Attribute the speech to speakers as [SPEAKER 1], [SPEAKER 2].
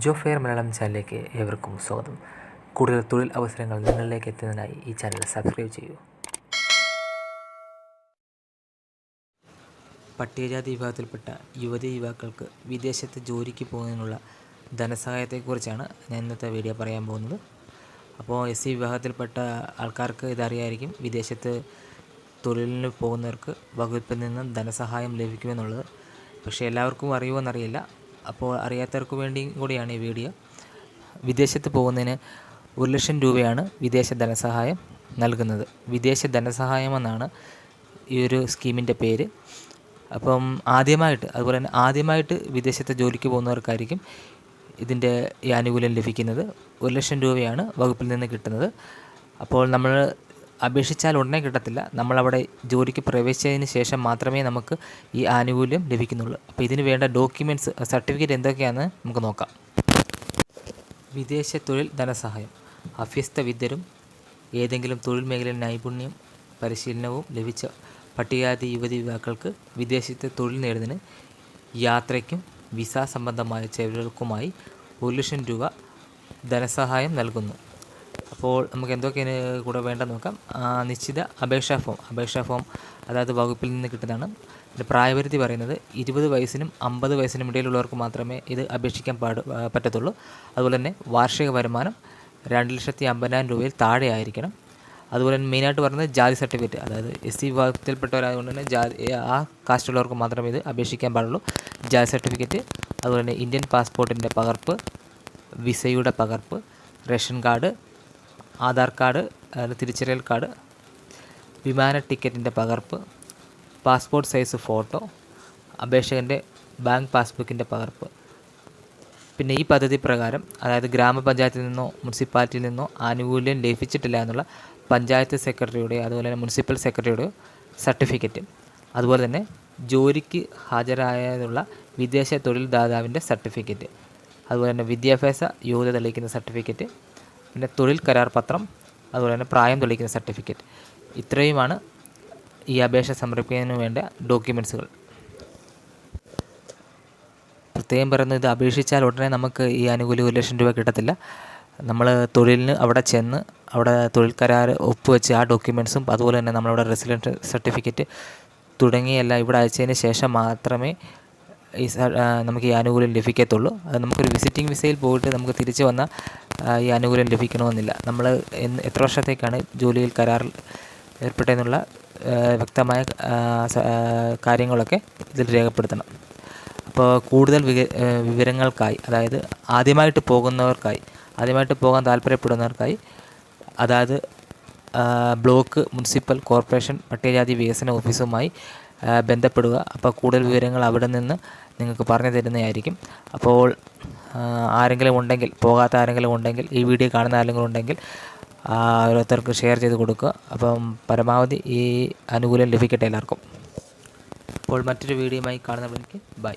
[SPEAKER 1] ജോ fair Malayalam ചാനലിലേക്ക് ഏവർക്കും സ്വാഗതം. കൂടുതൽ തൊഴിൽ അവസരങ്ങൾ നിങ്ങളിലേക്ക് എത്തുന്നതിനായി ഈ ചാനൽ സബ്സ്ക്രൈബ് ചെയ്യൂ. പട്ടികജാതി വിഭാഗത്തിൽപ്പെട്ട യുവതി യുവാക്കൾക്ക് വിദേശത്ത് ജോലിക്ക് പോകുന്നതിനുള്ള ധനസഹായത്തെക്കുറിച്ചാണ് ഞാൻ ഇന്നത്തെ വീഡിയോ പറയാൻ പോകുന്നത്. അപ്പോൾ എസ് സി വിഭാഗത്തിൽപ്പെട്ട ആൾക്കാർക്ക് ഇതറിയായിരിക്കും വിദേശത്ത് തൊഴിലിന് പോകുന്നവർക്ക് വകുപ്പിൽ നിന്നും ധനസഹായം ലഭിക്കുമെന്നുള്ളത്. പക്ഷേ എല്ലാവർക്കും അറിയുമെന്നറിയില്ല അപ്പോൾ അറിയാത്തവർക്ക് വേണ്ടിയും കൂടിയാണ് ഈ വീഡിയോ. വിദേശത്ത് പോകുന്നതിന് ഒരു ലക്ഷം രൂപയാണ് വിദേശ ധനസഹായം നൽകുന്നത്. വിദേശ ധനസഹായം എന്നാണ് ഈ ഒരു സ്കീമിന്റെ പേര്. അപ്പം ആദ്യമായിട്ട് അതുപോലെ തന്നെ ആദ്യമായിട്ട് വിദേശത്തെ ജോലിക്ക് പോകുന്നവർക്കായിരിക്കും ഇതിന്റെ ഈ ആനുകൂല്യം ലഭിക്കുന്നത്. ഒരു ലക്ഷം രൂപയാണ് വകുപ്പിൽ നിന്ന് കിട്ടുന്നത്. അപ്പോൾ നമ്മൾ അപേക്ഷിച്ചാൽ ഉടനെ കിട്ടത്തില്ല. നമ്മളവിടെ ജോലിക്ക് പ്രവേശിച്ചതിന് ശേഷം മാത്രമേ നമുക്ക് ഈ ആനുകൂല്യം ലഭിക്കുന്നുള്ളൂ. അപ്പോൾ ഇതിന് വേണ്ട ഡോക്യുമെന്റ്സ് സർട്ടിഫിക്കറ്റ് എന്തൊക്കെയാണെന്ന് നമുക്ക് നോക്കാം. വിദേശ തൊഴിൽ ധനസഹായം. അഭ്യസ്ത വിദ്യരും ഏതെങ്കിലും തൊഴിൽ മേഖലയിൽ നൈപുണ്യം പരിശീലനവും ലഭിച്ച പട്ടികാതി യുവതി യുവാക്കൾക്ക് വിദേശത്തെ തൊഴിൽ നേടുന്നതിന് യാത്രയ്ക്കും വിസ സംബന്ധമായ ചെലവുകൾക്കുമായി ഒരു ലക്ഷം രൂപ ധനസഹായം നൽകുന്നു. അപ്പോൾ നമുക്ക് എന്തൊക്കെയാണ് കൂടെ വേണ്ടെന്ന് നോക്കാം. നിശ്ചിത അപേക്ഷാ ഫോം. അപേക്ഷാ ഫോം അതായത് വകുപ്പിൽ നിന്ന് കിട്ടുന്നതാണ്. പിന്നെ പ്രായപരിധി പറയുന്നത് ഇരുപത് വയസ്സിനും അമ്പത് വയസ്സിനും ഇടയിലുള്ളവർക്ക് മാത്രമേ ഇത് അപേക്ഷിക്കാൻ പാടു പറ്റത്തുള്ളൂ. അതുപോലെ തന്നെ വാർഷിക വരുമാനം രണ്ട് ലക്ഷത്തി അമ്പതിനായിരം രൂപയിൽ താഴെ ആയിരിക്കണം. അതുപോലെ തന്നെ മെയിനായിട്ട് പറയുന്നത് ജാതി സർട്ടിഫിക്കറ്റ്. അതായത് എസ് സി വിഭാഗത്തിൽപ്പെട്ടവരായതുകൊണ്ട് തന്നെ ജാതി ആ കാസ്റ്റുള്ളവർക്ക് മാത്രമേ ഇത് അപേക്ഷിക്കാൻ പാടുള്ളൂ. ജാതി സർട്ടിഫിക്കറ്റ് അതുപോലെ തന്നെ ഇന്ത്യൻ പാസ്പോർട്ടിന്റെ പകർപ്പ് വിസയുടെ പകർപ്പ് റേഷൻ കാർഡ് ആധാർ കാർഡ് അതായത് തിരിച്ചറിയൽ കാർഡ് വിമാന ടിക്കറ്റിന്റെ പകർപ്പ് പാസ്പോർട്ട് സൈസ് ഫോട്ടോ അപേക്ഷകന്റെ ബാങ്ക് പാസ്ബുക്കിന്റെ പകർപ്പ്. പിന്നെ ഈ പദ്ധതി പ്രകാരം അതായത് ഗ്രാമപഞ്ചായത്തിൽ നിന്നോ മുനിസിപ്പാലിറ്റിയിൽ നിന്നോ ആനുകൂല്യം ലഭിച്ചിട്ടില്ല എന്നുള്ള പഞ്ചായത്ത് സെക്രട്ടറിയുടെ അതുപോലെ തന്നെ മുനിസിപ്പൽ സെക്രട്ടറിയുടെ സർട്ടിഫിക്കറ്റ്. അതുപോലെ തന്നെ ജോലിക്ക് ഹാജരായതുള്ള വിദേശ തൊഴിൽ ദാതാവിന്റെ സർട്ടിഫിക്കറ്റ്. അതുപോലെ തന്നെ വിദ്യാഭ്യാസ യോഗ്യത തെളിയിക്കുന്ന സർട്ടിഫിക്കറ്റ്. പിന്നെ തൊഴിൽ കരാർ പത്രം അതുപോലെ തന്നെ പ്രായം തെളിയിക്കുന്ന സർട്ടിഫിക്കറ്റ്. ഇത്രയുമാണ് ഈ അപേക്ഷ സമർപ്പിക്കുന്നതിന് വേണ്ട ഡോക്യുമെൻസുകൾ പ്രത്യേകം പറയുന്നത് ഇത് അപേക്ഷിച്ചാൽ ഉടനെ നമുക്ക് ഈ ആനുകൂല്യം ഒരു ലക്ഷം രൂപ കിട്ടത്തില്ല. നമ്മൾ തൊഴിലിന് അവിടെ ചെന്ന് അവിടെ തൊഴിൽ കരാർ ഒപ്പുവെച്ച് ആ ഡോക്യുമെൻസും അതുപോലെ തന്നെ നമ്മളവിടെ റെസിഡന്റ് സർട്ടിഫിക്കറ്റ് തുടങ്ങിയെല്ലാം ഇവിടെ അയച്ചതിന് ശേഷം മാത്രമേ ഈ നമുക്ക് ഈ ആനുകൂല്യം ലഭിക്കത്തുള്ളൂ. അത് നമുക്കൊരു വിസിറ്റിംഗ് വിസയിൽ പോയിട്ട് നമുക്ക് തിരിച്ച് വന്ന ഈ ആനുകൂല്യം ലഭിക്കണമെന്നില്ല. നമ്മൾ എന്ന് എത്ര വർഷത്തേക്കാണ് ജോലിയിൽ കരാറിൽ ഏർപ്പെട്ടതെന്നുള്ള വ്യക്തമായ കാര്യങ്ങളൊക്കെ ഇതിൽ രേഖപ്പെടുത്തണം. അപ്പോൾ കൂടുതൽ വിവരങ്ങൾക്കായി അതായത് ആദ്യമായിട്ട് പോകുന്നവർക്കായി ആദ്യമായിട്ട് പോകാൻ താല്പര്യപ്പെടുന്നവർക്കായി അതായത് ബ്ലോക്ക് മുനിസിപ്പൽ കോർപ്പറേഷൻ പട്ടികജാതി വികസന ഓഫീസുമായി ബന്ധപ്പെടുക. അപ്പോൾ കൂടുതൽ വിവരങ്ങൾ അവിടെ നിന്ന് നിങ്ങൾക്ക് പറഞ്ഞു തരുന്നതായിരിക്കും. അപ്പോൾ ആരെങ്കിലും ഉണ്ടെങ്കിൽ പോകാത്ത ആരെങ്കിലും ഉണ്ടെങ്കിൽ ഈ വീഡിയോ കാണുന്ന ആരെങ്കിലും ഉണ്ടെങ്കിൽ ഓരോരുത്തർക്ക് ഷെയർ ചെയ്ത് കൊടുക്കുക. അപ്പം പരമാവധി ഈ അനുകൂലം ലഭിക്കട്ടെ എല്ലാവർക്കും. അപ്പോൾ മറ്റൊരു വീഡിയോയുമായി കാണുന്നവർക്ക് ബൈ.